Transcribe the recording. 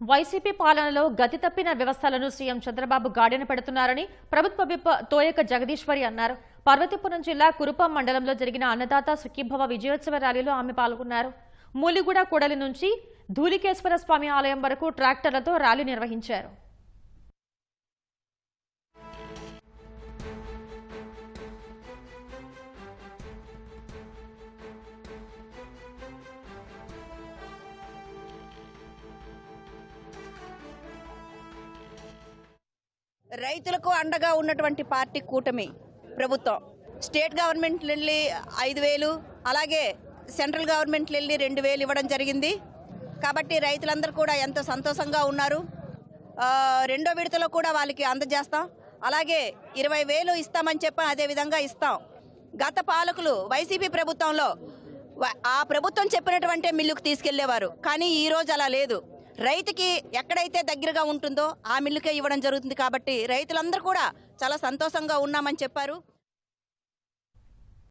YCP పాలనలో గతి తప్పిన వ్యవస్థలను సీఎం చంద్రబాబు గాడిన పెడుతున్నారని ప్రభుత్వ విప్ తోయక జగదీశ్వరి అన్నారు. పార్వతీపురం జిల్లా కురుపం మండలంలో జరిగిన అన్నదాత సుఖీభవ విజయోత్సవ ర్యాలీలో ఆమె పాల్గొన్నారు. మూలిగూడ కూడలి నుంచి ధూలికేశ్వర స్వామి ఆలయం వరకు ట్రాక్టర్లతో ర్యాలీ నిర్వహించారు. రైతులకు అండగా ఉన్నటువంటి పార్టీ కూటమి ప్రభుత్వం. స్టేట్ గవర్నమెంట్ వెళ్ళి ఐదు వేలు అలాగే సెంట్రల్ గవర్నమెంట్ వెళ్ళి రెండు వేలు ఇవ్వడం జరిగింది. కాబట్టి రైతులందరూ కూడా ఎంతో సంతోషంగా ఉన్నారు. రెండో విడతలో కూడా వాళ్ళకి అందజేస్తాం. అలాగే ఇరవై వేలు ఇస్తామని చెప్పి అదే విధంగా ఇస్తాం. గత పాలకులు వైసీపీ ప్రభుత్వంలో ఆ ప్రభుత్వం చెప్పినటువంటి మిల్లుకు తీసుకెళ్ళేవారు. కానీ ఈ రోజు అలా లేదు. రైతుకి ఎక్కడైతే దగ్గరగా ఉంటుందో ఆ మిల్లుకే ఇవ్వడం జరుగుతుంది కాబట్టి రైతులందరూ కూడా చాలా సంతోషంగా ఉన్నామని చెప్పారు.